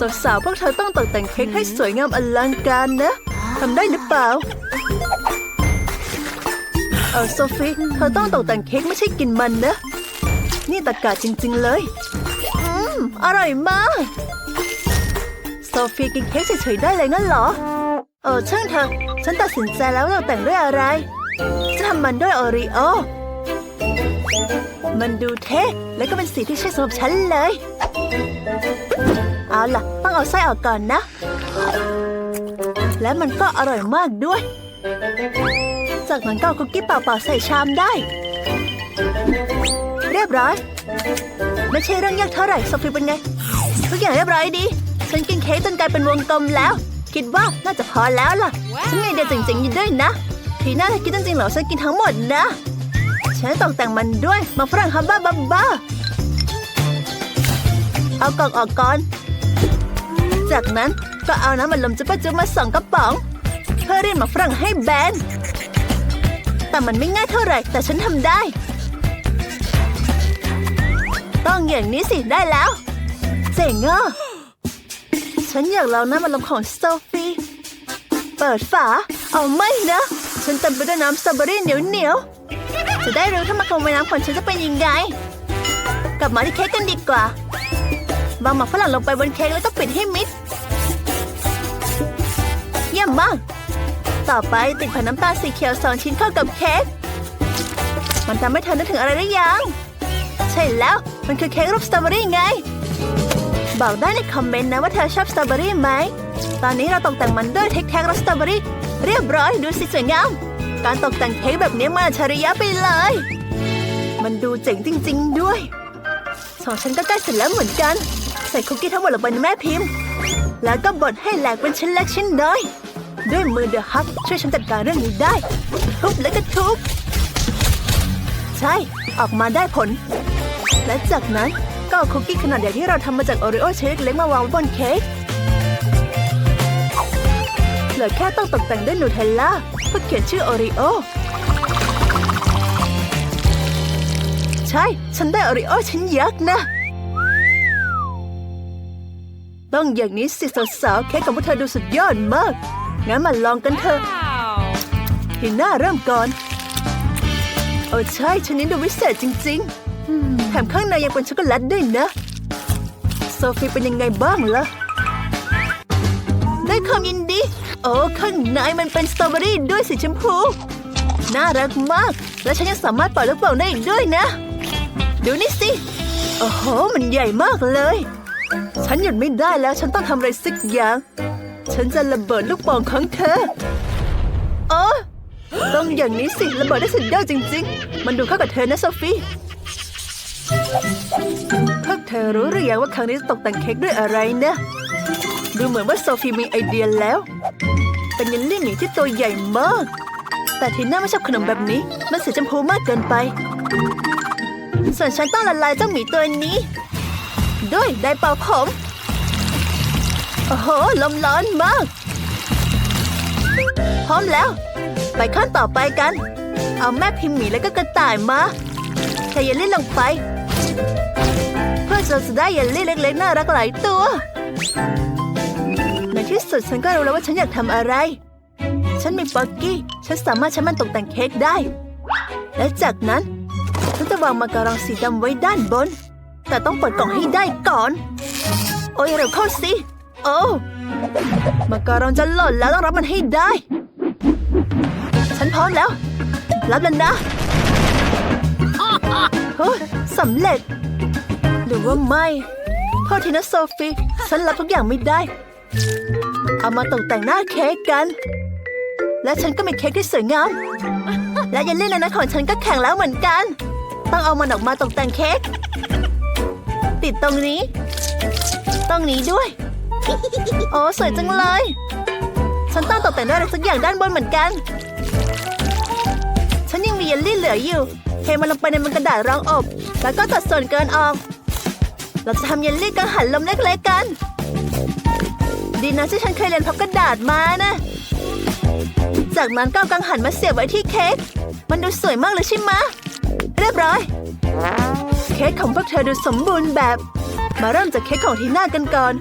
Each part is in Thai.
สาวๆพวกเธอต้องตกแต่งเค้กให้สวยงามอลังการนะทำได้หรือเปล่าเออโซฟีเธอต้องตกแต่งเค้กไม่ใช่กินมันนะ นี่ตะกาจริง ๆเลย อืม อร่อยมาก โซฟีกินเค้กเฉยๆได้เลยงั้นเหรอ เออช่างเถอะฉันตัดสินใจแล้วเราแต่งด้วยอะไร จะทำมันด้วยโอรีโอ มันดูเท่และก็เป็นสีที่ใช่สำหรับฉันเลย เอาล่ะ ต้องเอาไส้ออกก่อนนะ และมันก็อร่อยมากด้วย จากนั้นก็เอาคุกกี้เปล่าๆใส่ชามได้ เรียบร้อย ไม่ใช่เรื่องยากเท่าไหร่โซฟีเป็นไง ทุกอย่างเรียบร้อยดี ฉันกินเค้กจนกลายเป็นวงกลมแล้ว คิดว่าน่าจะพอแล้วล่ะ ฉันมีไอเดียเจ๋งๆอยู่ด้วยนะ ทีน่าจะคิดจริงๆเหรอฉันกินทั้งหมดนะ ฉันตกแต่งมันด้วยมาฝรั่งฮับบ้าบ้าบ้าเอากล่องออกก่อน จากนั้นก็เอาน้ำมันลมจุ๊บจุ๊บมาสองกระป๋อง เพื่อเรียนหมาฝรั่งให้แบน แต่มันไม่ง่ายเท่าไหร่แต่ฉันทำได้ ต้องอย่างนี้สิได้แล้ว เจ๋งอะฉันอยากลองน้ำมันลมของโซฟีเปิดฝา เอาไม่นะ ฉันเต็มไปด้วยน้ำสตรอเบอรี่เหนียวเหนียวๆจะได้รู้ถ้ามาคงไว้น้ำของฉันจะเป็นยังไง กลับมาที่เค้กกันดีกว่า วางหมักฝรั่งลงไปบนเค้กแล้วก็ปิดให้มิด เยี่ยมมาก ต่อไปติดแผ่นน้ำตาลสีเขียวสองชิ้นเข้ากับเค้ก มันทำให้เธอนึกถึงอะไรหรือยัง ใช่แล้ว มันคือเค้กรูปสตรอเบอรี่ไง บอกได้ในคอมเมนต์นะว่าเธอชอบสตรอเบอรี่ไหม ตอนนี้เราตกแต่งมันด้วยเทคแท็กรสสตรอเบอรี่เรียบร้อยดูสิสวยงาม การตกแต่งเค้กแบบนี้มันอัจฉริยะไปเลย มันดูเจ๋งจริง ๆ ด้วยสองฉันก็ใกล้เสร็จแล้วเหมือนกัน ส่คุกกี้ทั้งหมดลงไปในแม่พิมพ์ แล้วก็บดให้แหลกเป็นชิ้นเล็กชิ้นน้อย ด้วยมือเดอะฮักช่วยฉันจัดการเรื่องนี้ได้ ทุบแล้วก็ทุบ ใช่ ออกมาได้ผล และจากนั้นก็เอาคุกกี้ขนาดใหญ่ที่เราทำมาจากโอรีโอชิ้นเล็กมาวางบนเค้กเหลือแค่ต้องตกแต่งด้วยนูเทลล่าเพื่อเขียนชื่อโอรีโอใช่ ฉันได้โอรีโอชิ้นยักษ์นะ ต้องอย่างนี้สิสาวๆเค้กของพวกเธอดูสุดยอดมาก งั้นมาลองกันเถอะทีน่าเริ่มก่อน โอ้ใช่ชิ้นนี้ดูวิเศษจริงๆ แถมข้างในยังเป็นช็อกโกแลตด้วยนะ โซฟีเป็นยังไงบ้างล่ะ ได้ความยินดี โอ้ข้างในมันเป็นสตรอเบอรี่ด้วยสีชมพู น่ารักมาก และฉันยังสามารถปล่อยลูกโป่งได้อีกด้วยนะ ดูนี่สิ โอ้โห มันใหญ่มากเลย ฉันหยุดไม่ได้แล้วฉันต้องทำอะไรสักอย่าง ฉันจะระเบิดลูกโป่งของเธอโอ้ต้องอย่างนี้สิระเบิดได้สุดยอดจริง ๆ มันดูเข้ากับเธอนะโซฟีพวกเธอรู้หรือยังว่าครั้งนี้จะตกแต่งเค้กด้วยอะไรนะ ดูเหมือนว่าโซฟีมีไอเดียแล้ว เป็นเยลลี่หมีที่ตัวใหญ่มาก แต่ทีน่าไม่ชอบขนมแบบนี้ มันสีชมพูมากเกินไป ส่วนฉันต้องละลายเจ้าหมีตัวนี้ ด้วยไดร์เป่าผม โอ้โห ลมร้อนมาก พร้อมแล้ว ไปขั้นต่อไปกัน เอาแม่พิมพ์หมีแล้วก็กระต่ายมาใส่เยลลี่ลงไป เพื่อจะได้เยลลี่เล็กๆน่ารักหลายตัว ในที่สุดฉันก็รู้แล้วว่าฉันอยากทำอะไร ฉันมีป๊อกกี้ ฉันสามารถใช้มันตกแต่งเค้กได้ และจากนั้นฉันจะวางมาการองสีดำไว้ด้านบน แต่ต้องเปิดกล่องให้ได้ก่อน โอ้ยเร็วเข้าสิ โอ้มาการองจะหล่นแล้วต้องรับมันให้ได้ ฉันพร้อมแล้ว รับแล้วนะเฮ้ยสำเร็จ หรือว่าไม่โทษทีนะโซฟี ฉันรับทุกอย่างไม่ได้ เอามาตกแต่งหน้าเค้กกัน และฉันก็มีเค้กที่สวยงาม และเยลลี่ในนั้นของฉันก็แข็งแล้วเหมือนกัน ต้องเอามันออกมาตกแต่งเค้ก ติดตรงนี้ ตรงนี้ด้วย โอ้สวยจังเลย ฉันต้องตกแต่งด้วยอะไรสักอย่างด้านบนเหมือนกัน ฉันยังมีเยลลี่เหลืออยู่เทมันลงไปในมันกระดาษรองอบ แล้วก็ตัดส่วนเกินออก เราจะทำเยลลี่กังหันลมเล็กๆกัน ดีนะที่ฉันเคยเรียนพับกระดาษมานะ จากนั้นก็กังหันมาเสียบไว้ที่เค้ก มันดูสวยมากเลยใช่ไหมเรียบร้อย เค้กของพวกเธอดูสมบูรณ์แบบ มาเริ่มจากเค้กของทีน่ากันก่อน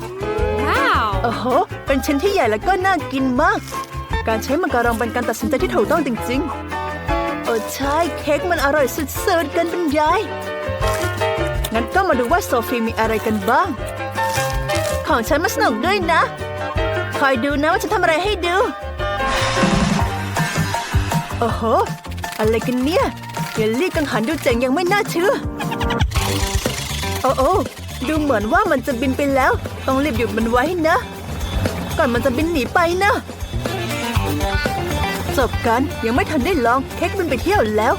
โอ้โห เป็นชิ้นที่ใหญ่และก็น่ากินมาก การใช้มังการองเป็นการตัดสินใจที่ถูกต้องจริงๆ โอ้ใช่ เค้กมันอร่อยสุดๆเกันบรรยาย งั้นก็มาดูว่าโซฟีมีอะไรกันบ้าง ของฉันมาสนุกด้วยนะ คอยดูนะว่าจะทำอะไรให้ดู โอ้โห อะไรกันเนี่ยเยลลี่กังหันดูเจ๋งยังไม่น่าเชื่อ โอ้โอ้ดูเหมือนว่ามันจะบินไปแล้ว ต้องรีบหยุดมันไว้นะ ก่อนมันจะบินหนีไปนะ จบกันยังไม่ทันได้ลองเค้กบินไปเที่ยวแล้ว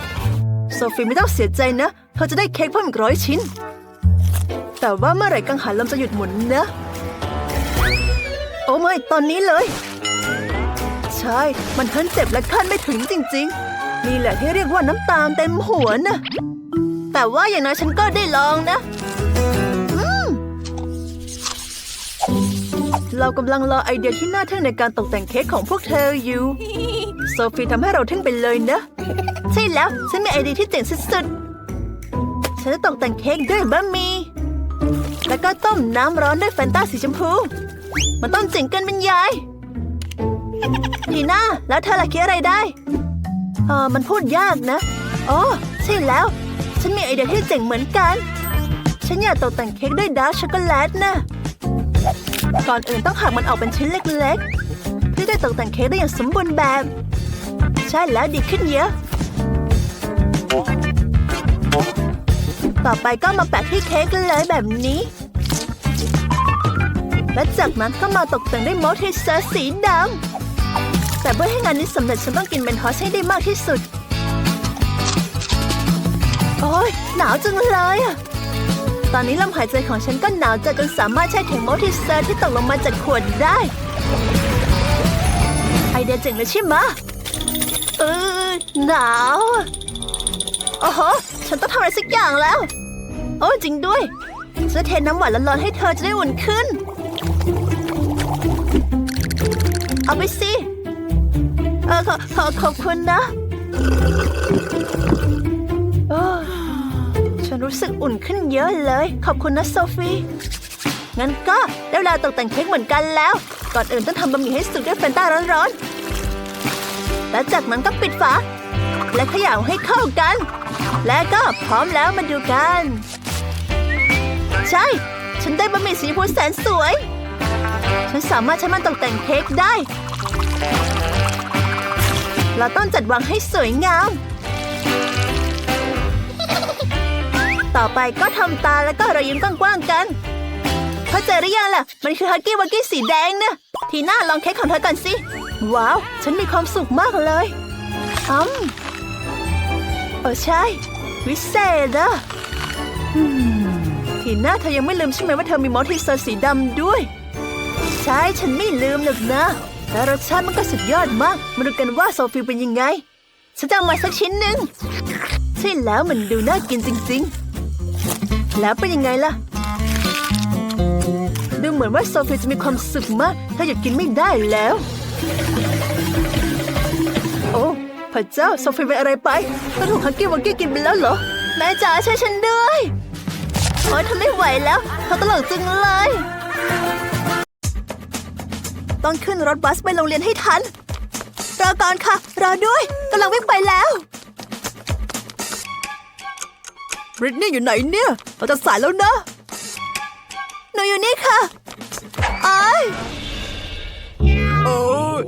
โซฟีไม่ต้องเสียใจนะเธอจะได้เค้กเพิ่มอีกร้อยชิ้น แต่ว่าเมื่อไหร่กังหันลมจะหยุดหมุนนะ โอ้ไม่ตอนนี้เลย ใช่ มันทั้งเจ็บและขั้นไม่ถึงจริง ๆ นี่แหละที่เรียกว่าน้ำตาลเต็มหัวนะแต่ว่าอย่างน้อยฉันก็ได้ลองนะ เรากำลังรอไอเดียที่น่าทึ่งในการตกแต่งเค้กของพวกเธออยู่ โซฟีทำให้เราทึ่งไปเลยนะ ใช่แล้ว ฉันมีไอเดียที่เจ๋งสุดๆ ฉันจะตกแต่งเค้กด้วยบะหมี่แล้วก็ต้มน้ำร้อนด้วยแฟนตาสีชมพู มันต้องเจ๋งเกินบรรยายทีน่าแล้วเธอล่ะคิดอะไรได้เออมันพูดยากนะอ๋อใช่แล้ว ฉันมีไอเดียที่เจ๋งเหมือนกัน ฉันอยากตกแต่งเค้กด้วยดาร์กช็อกโกแลตนะ ก่อนอื่นต้องหักมันออกเป็นชิ้นเล็กๆ เพื่อได้ตกแต่งเค้กได้อย่างสมบูรณ์แบบ ใช่แล้วดีขึ้นเยอะ ต่อไปก็มาแปะที่เค้กเลยแบบนี้ และจากนั้นก็มาตกแต่งด้วยมอสเทสเซอร์สีดำแต่เพื่อให้งานนี้สำเร็จฉันต้องกินเมนทอสให้ได้มากที่สุด โอ้ยหนาวจังเลยอะ ตอนนี้ลมหายใจของฉันก็หนาวจัดจนสามารถแช่แข็งมอสเทสเซอร์ที่ตกลงมาจากขวดได้ ไอเดียเจ๋งเลยใช่ไหมเออหนาวอะโอ้โหฉันต้องทำอะไรสักอย่างแล้ว โอ้จริงด้วยจะเทน้ำหวานร้อนๆให้เธอจะได้อุ่นขึ้น เอาไปสิเออขอขอขอบคุณนะ ฉันรู้สึกอุ่นขึ้นเยอะเลย ขอบคุณนะโซฟีงั้นก็ได้เวลาตกแต่งเค้กเหมือนกันแล้ว ก่อนอื่นต้องทำบะหมี่ให้สุกด้วยแฟนต้าร้อนๆ และจากนั้นก็ปิดฝา และเขย่าให้เข้ากัน และก็พร้อมแล้วมาดูกัน ใช่ ฉันได้บะหมี่สีพูแสนสวย ฉันสามารถใช้มันตกแต่งเค้กได้ เราต้องจัดวางให้สวยงาม ต่อไปก็ทำตาแล้วก็รอยยิ้มกว้างๆกันเข้าใจหรือยังล่ะ มันคือฮักกี้วักกี้สีแดงนะทีหน้าลองเค้กของเธอก่อนสิ ว้าว ฉันมีความสุขมากเลยอืมเออใช่ วิเศษอะอืมทีหน้าเธอยังไม่ลืมใช่ไหมว่าเธอมีมอสที่เซอร์สีดำด้วย ใช่ฉันไม่ลืมหรอกนะแต่รสชาติมันก็สุดยอดมาก มาดูกันว่าโซฟีเป็นยังไงฉันจะเอามาสักชิ้นหนึ่งใช่แล้วมันดูน่ากินจริง ๆ แล้วเป็นยังไงล่ะ ดูเหมือนว่าโซฟีจะมีความสุขมากถ้าหยุดกินไม่ได้แล้ว โอ้พระเจ้าโซฟีเป็นอะไรไปเธอถูกฮักกี้วักกี้กินไปแล้วเหรอ แม่จ๋าช่วยฉันด้วยโอ๊ยทำไม่ไหวแล้วเขาตลกจังเลย ต้องขึ้นรถบัสไปโรงเรียนให้ทันรอก่อนค่ะ รอด้วยกำลังวิ่งไปแล้ว บริตนี่อยู่ไหนเนี่ย เราจะสายแล้วนะหนูอยู่นี่ค่ะไอายโอ้ย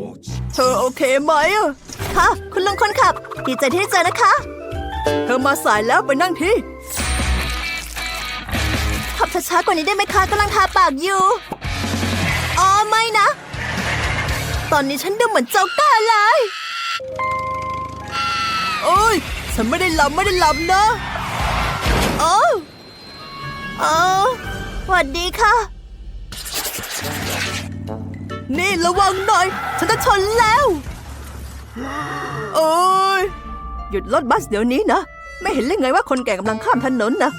เธอโอเคไหมอะค่ะคุณลุงคนขับ ดีใจที่ได้เจอนะคะ เธอมาสายแล้วไปนั่งที่ขับช้าๆกว่านี้ได้ไหมคะกำลังทาปากอยู่ อ๋อไม่นะ ตอนนี้ฉันดูเหมือนโจ๊กเกอร์เลย โอ้ย ฉันไม่ได้หลับไม่ได้หลับนะ โอ้โอ้สวัสดีค่ะ นี่ระวังหน่อย ฉันจะชนแล้ว โอ้ย หยุดรถบัสเดี๋ยวนี้นะ ไม่เห็นเลยไงว่าคนแก่กำลังข้ามถนนนะ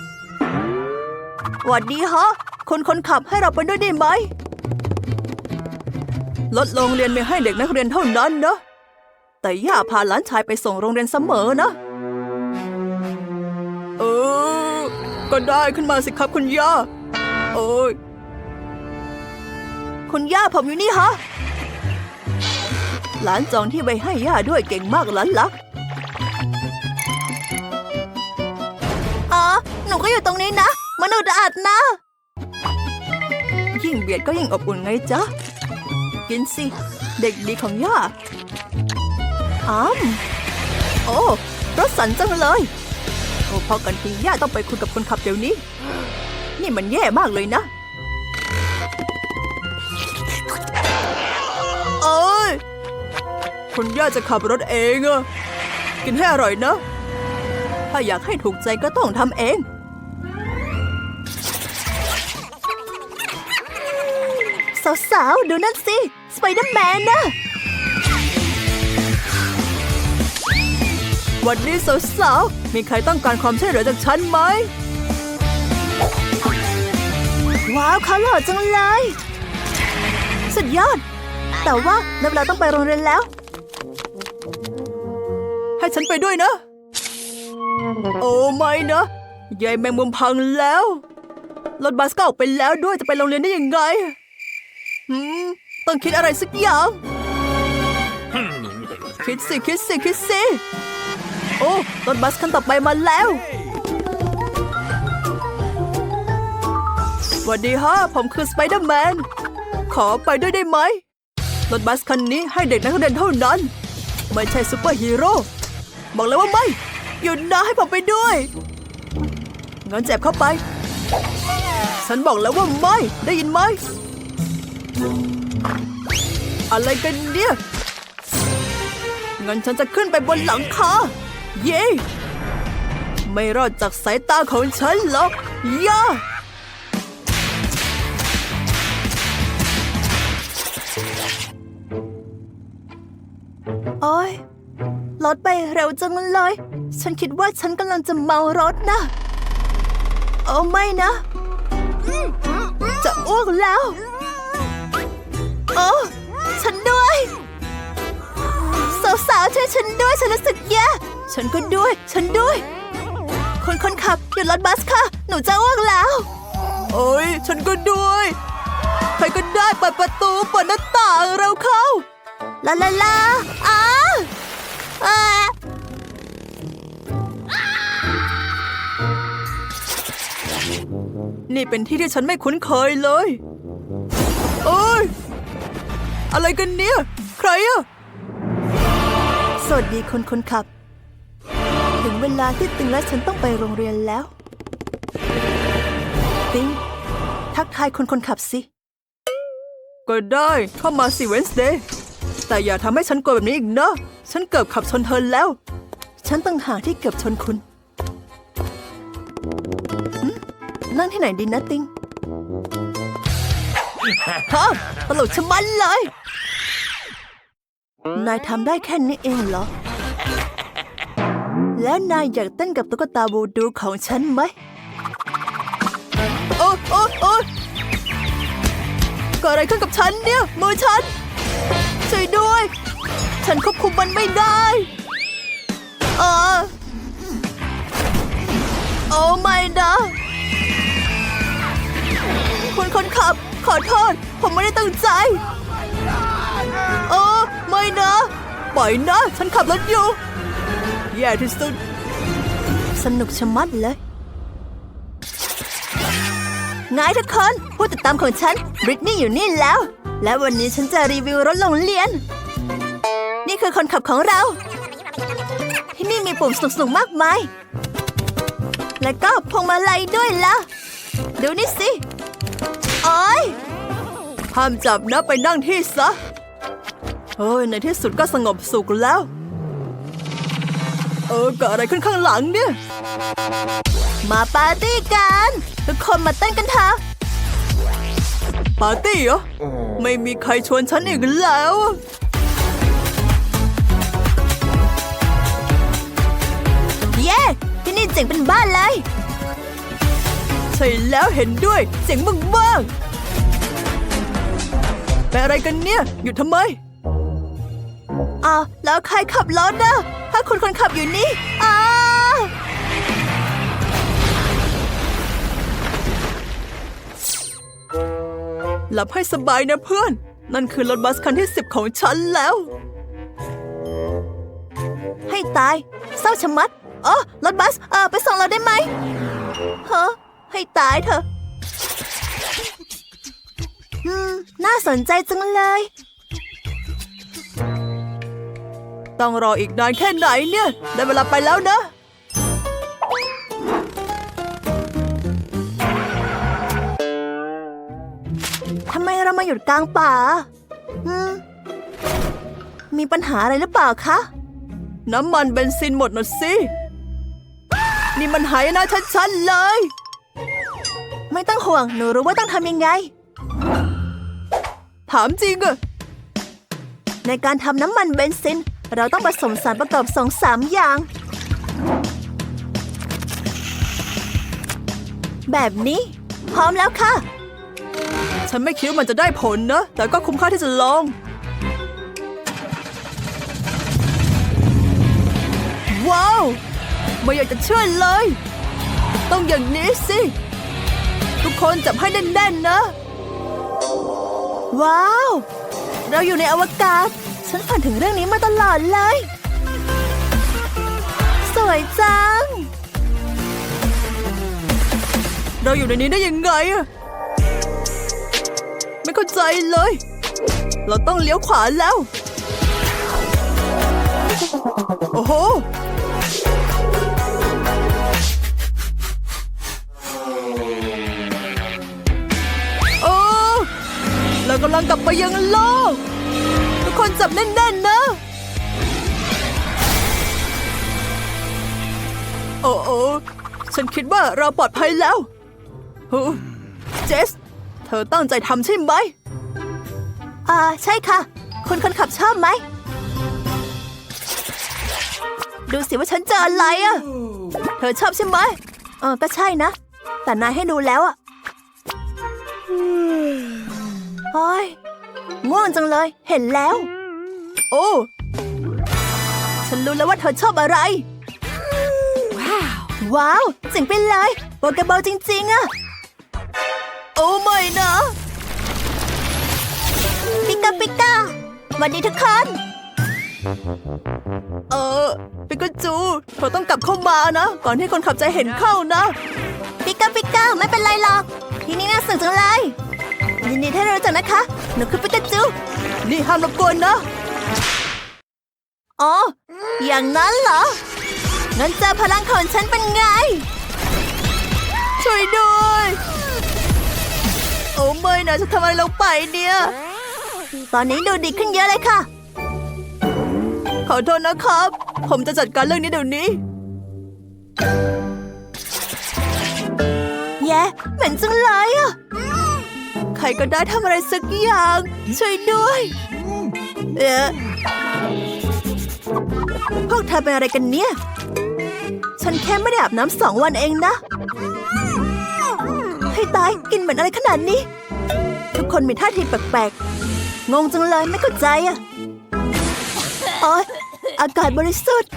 สวัสดีฮะ คนคนขับให้เราไปด้วยได้ไหมรถโรงเรียนไม่ให้เด็กนักเรียนเท่านั้นนะ แต่ย่าพาหลานชายไปส่งโรงเรียนเสมอนะ เออ ก็ได้ขึ้นมาสิครับคุณย่า โอ้ย คุณย่าผมอยู่นี่ฮะ หลานจองที่ไปให้ย่าด้วยเก่งมากหลานลักอ๋อ หนูก็อยู่ตรงนี้นะมันอึดอัดนะ ยิ่งเบียดก็ยิ่งอบอุ่นไงจ๊ะ กินสิ เด็กดีของย่าอ้ามโอ้รถสันจังเลย โอ้พอกันทีย่าต้องไปคุยกับคนขับเดี๋ยวนี้ นี่มันแย่มากเลยนะ เอ้ยคุณย่าจะขับรถเองอะกินให้อร่อยนะ ถ้าอยากให้ถูกใจก็ต้องทำเองสาวๆ ดูนั่นสิ สไปเดอร์แมนนะ วันนี้สาวๆมีใครต้องการความช่วยเหลือจากฉันไหม ว้าวเขาหล่อจังเลย สุดยอด แต่ว่านับเราต้องไปโรงเรียนแล้ว ให้ฉันไปด้วยนะ โอ้ไม่นะยายแมงมุมพังแล้ว รถบัสก็ออกไปแล้วด้วยจะไปโรงเรียนได้ยังไงหืมต้องคิดอะไรสักอย่าง คิดสิ คิดสิ คิดสิ โอ้รถบัสคันต่อไปมาแล้วสวัสดีฮะผมคือสไปเดอร์แมน ขอไปด้วยได้ไหม รถบัสคันนี้ให้เด็กนักเรียนเท่านั้น ไม่ใช่ซูเปอร์ฮีโร่บอกเลยว่าไม่ หยุดนะให้ผมไปด้วย งั้นเจ็บเข้าไป ฉันบอกแล้วว่าไม่ ได้ยินไหม อะไรกันเนี่ย งั้นฉันจะขึ้นไปบนหลังคา เย้ไม่รอดจากสายตาของฉันหรอกย่าโอ้ยรถไปเร็วจังเลย ฉันคิดว่าฉันกำลังจะเมารถนะโอ้ไม่นะ จะอ้วกแล้ว โอ้ฉันด้วย สาวๆช่วยฉันด้วยฉันรู้สึกแย่ ฉันก็ด้วย ฉันด้วย คนคนขับหยุดรถบัสค่ะ หนูจะอ้วกแล้ว โอ้ยฉันก็ด้วย ใครก็ได้เปิดประตูเปิดหน้าต่างเราเข้า ลาลาลาอ้าอ่านี่เป็นที่ที่ฉันไม่คุ้นเคยเลยโอ้ย อะไรกันเนี่ย ใครอะสวัสดีคนคนขับ ถึงเวลาที่ติงและฉันต้องไปโรงเรียนแล้ว ติงทักทายคนคนขับสิ ก็ได้เข้ามาสิเวนสเดย์แต่อย่าทำให้ฉันกลัวแบบนี้อีกนะ ฉันเกือบขับชนเธอแล้ว ฉันตั้งหากที่เกือบชนคุณหึนั่งที่ไหนดีนะติงฮะตลกชะมัดเลย นายทำได้แค่นี้เองเหรอ แล้วนายอยากเต้นกับตุ๊กตาบูดูของฉันไหม โอ้โอ้โอ้เกิดอะไรขึ้นกับฉันเนี่ย มือฉัน ช่วยด้วย ฉันควบคุมมันไม่ได้เออโอ้ไม่นะคุณคนขับ ขอโทษ ผมไม่ได้ตั้งใจโอ้ไม่นะ ปล่อยนะ ฉันขับรถอยู่ แย่ที่สุด สนุกชะมัดเลยไงทุกคนผู้ติดตามของฉันบริตนี่อยู่นี่แล้ว และวันนี้ฉันจะรีวิวรถโรงเรียน นี่คือคนขับของเรา ที่นี่มีปุ่มสนุกๆมากมาย และก็พวงมาลัยด้วยล่ะ ดูนี่สิโอ้ยห้ามจับนะไปนั่งที่ซะเฮ้ยในที่สุดก็สงบสุขแล้ว เออเกิดอะไรขึ้นข้างหลังเนี่ย มาปาร์ตี้กัน ทุกคนมาเต้นกันเถอะปาร์ตี้เหรอ ไม่มีใครชวนฉันอีกแล้ว เย้ ที่นี่เจ๋งเป็นบ้านเลย ใช่แล้วเห็นด้วย เจ๋งบ้างๆเป็นอะไรกันเนี่ย หยุดทำไม อ้าวแล้วใครขับรถนะถ้าคุณคนขับอยู่นี่อ้าวหลับให้สบายนะเพื่อน นั่นคือรถบัสคันที่สิบของฉันแล้ว ให้ตาย เศร้าชะมัดเออรถบัส เออไปส่งเราได้ไหมเฮ้อให้ตายเถอะ อืม น่าสนใจจังเลย ต้องรออีกนานแค่ไหนเนี่ย ได้เวลาไปแล้วนะ ทำไมเรามาหยุดกลางป่าอืมมีปัญหาอะไรหรือเปล่าคะ น้ำมันเบนซินหมดนะสิ นี่มันหายนะชัดๆเลย ไม่ต้องห่วง หนูรู้ว่าต้องทำยังไง ถามจริงอะในการทำน้ำมันเบนซิน เราต้องผสมสารประกอบสองสามอย่าง แบบนี้ พร้อมแล้วค่ะ ฉันไม่คิดว่ามันจะได้ผลนะ แต่ก็คุ้มค่าที่จะลองว้าว ไม่อยากจะเชื่อเลย ต้องอย่างนี้สิ ทุกคนจับให้แน่นๆนะ ว้าว เราอยู่ในอวกาศ ฉันฝันถึงเรื่องนี้มาตลอดเลย สวยจัง เราอยู่ในนี้ได้ยังไงอะไม่เข้าใจเลย เราต้องเลี้ยวขวาแล้ว โอ้โหโอ้เรากำลังกลับไปยังโลก นจับแน่นๆนะ โอ้โอ้ฉันคิดว่าเราปลอดภัยแล้วโอ้เจส เธอตั้งใจทำใช่ไหม อ่า ใช่ค่ะคุณคนขับชอบไหม ดูสิว่าฉันเจออะไรอะ เธอชอบใช่ไหมเออก็ใช่นะ แต่นายให้ดูแล้วอะโอ้ยง่วงจังเลย เห็นแล้ว โอ้ ฉันรู้แล้วว่าเธอชอบอะไร ว้าว ว้าวเจ๋งไปเลยโปเกบอลจริง ๆอะโอ้ไม่นะ ปิกาปิกาสวัสดีทุกคน เออปิกาจูเธอต้องกลับเข้ามานะ ก่อนที่คนขับจะเห็นเข้านะ ปิกาปิกาไม่เป็นไรหรอก ที่นี่น่าสนุกจังเลยยินดีที่ได้รู้จักนะคะ หนูคือปิกาจู นี่ห้ามรบกวนนะ อ๋อ อย่างนั้นเหรอ งั้นเจอพลังของฉันเป็นไง ช่วยด้วย โอ้ไม่นะจะทำอะไรลงไปเนี่ย ตอนนี้ดูดีขึ้นเยอะเลยค่ะ ขอโทษนะครับ ผมจะจัดการเรื่องนี้เดี๋ยวนี้ แย่เหม็นจังเลยอะใครก็ได้ทำอะไรสักอย่าง ช่วยด้วย เอ๊ะพวกเธอเป็นอะไรกันเนี่ย ฉันแค่ไม่ได้อาบน้ำสองวันเองนะ ให้ตายกินเหมือนอะไรขนาดนี้ ทุกคนมีท่าทีแปลกๆ งงจังเลยไม่เข้าใจอะโอ๊ยอากาศบริสุทธิ์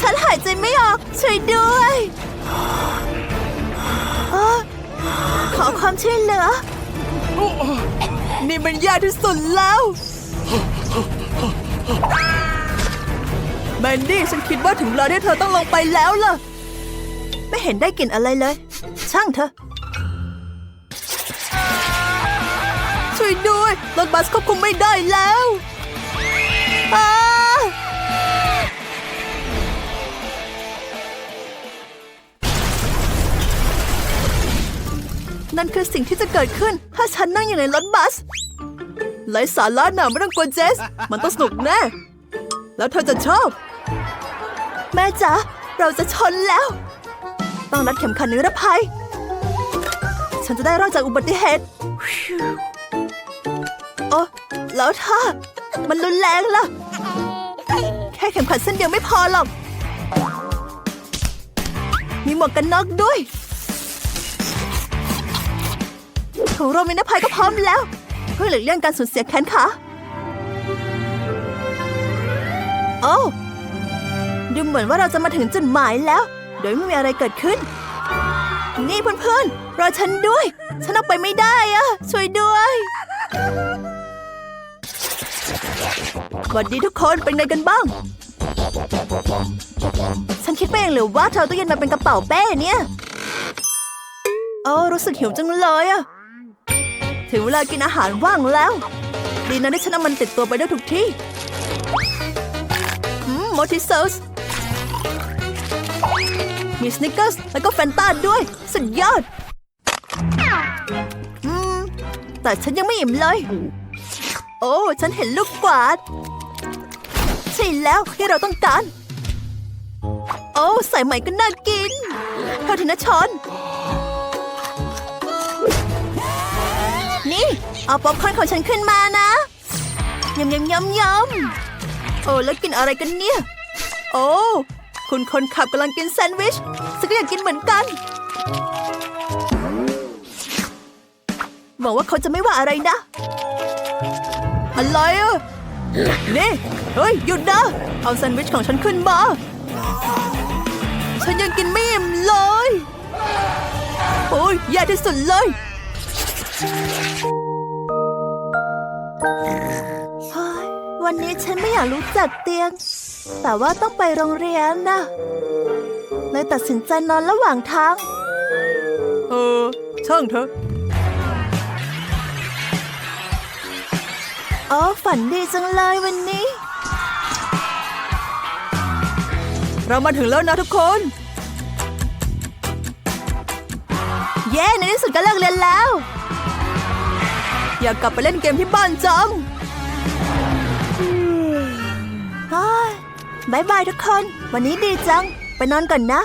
ฉันหายใจไม่ออกช่วยด้วยอขอความช่วยเหลือนี่มันยากที่สุดแล้ว แมนดี้ฉันคิดว่าถึงเวลาที่เธอต้องลงไปแล้วล่ะ ไม่เห็นได้กลิ่นอะไรเลย ช่างเถอะ ช่วยด้วยรถบัสควบคุมไม่ได้แล้วอานั่นคือสิ่งที่จะเกิดขึ้น ถ้าฉันนั่งอยู่ในรถบัส ไร้สาระหนาไม่ต้องกลัวเจส มันต้องสนุกแน่ แล้วเธอจะชอบ แม่จ๋าเราจะชนแล้ว ต้องรัดเข็มขัดนิรภัย ฉันจะได้รอดจากอุบัติเหตุโอ้แล้วถ้า มันรุนแรงล่ะ แค่เข็มขัดเส้นเดียวไม่พอหรอก มีหมวกกันน็อกด้วยของรมีนภัยก็พร้อมแล้ว เพื่อหลีกเลี่ยงการสูญเสียแขนขาโอ้ดูเหมือนว่าเราจะมาถึงจุดหมายแล้ว โดยไม่มีอะไรเกิดขึ้น นี่เพื่อนๆรอฉันด้วย ฉันออกไปไม่ได้อะช่วยด้วยสวัสดีทุกคนเป็นไงกันบ้าง ฉันคิดไปเองหรือว่าเธอตู้เย็นมาเป็นกระเป๋าแป้เนี่ยโอ้รู้สึกหิวจังเลยอะ ถึงเวลากินอาหารว่างแล้ว ดีนะที่ฉันเอามันติดตัวไปด้วยทุกที่ืมมอทิเซสมีสนิกเกอร์สแล้วก็แฟนตาด้วย สุดยอด อืม แต่ฉันยังไม่อิ่มเลย โอ้ ฉันเห็นลูกกวาด ใช่แล้วที่เราต้องการ โอ้ ใส่ใหม่ก็น่ากินเท่าทีนะช้อน เอาป๊อปคอร์นของฉันขึ้นมานะยำยำยำยำโอ้แล้วกินอะไรกันเนี่ย โอ้ คุณคนขับกำลังกินแซนด์วิชฉันก็อยากกินเหมือนกัน หวังว่าเขาจะไม่ว่าอะไรนะ อะไรอะนี่ เฮ้ย หยุดนะ เอาแซนด์วิชของฉันขึ้นมา ฉันยังกินไม่อิ่มเลย โอ้ยแย่ที่สุดเลยเฮ้ย วันนี้ฉันไม่อยากรู้จักเตียง แต่ว่าต้องไปโรงเรียนนะเลยตัดสินใจนอนระหว่างทาง เออ ช่างเถอะอ๋อฝันดีจังเลยวันนี้ เรามาถึงแล้วนะทุกคน เย้ในที่สุดก็เลิกเรียนแล้ว อยากกลับไปเล่นเกมที่บ้านจังบายบายทุกคน วันนี้ดีจัง ไปนอนก่อนนะ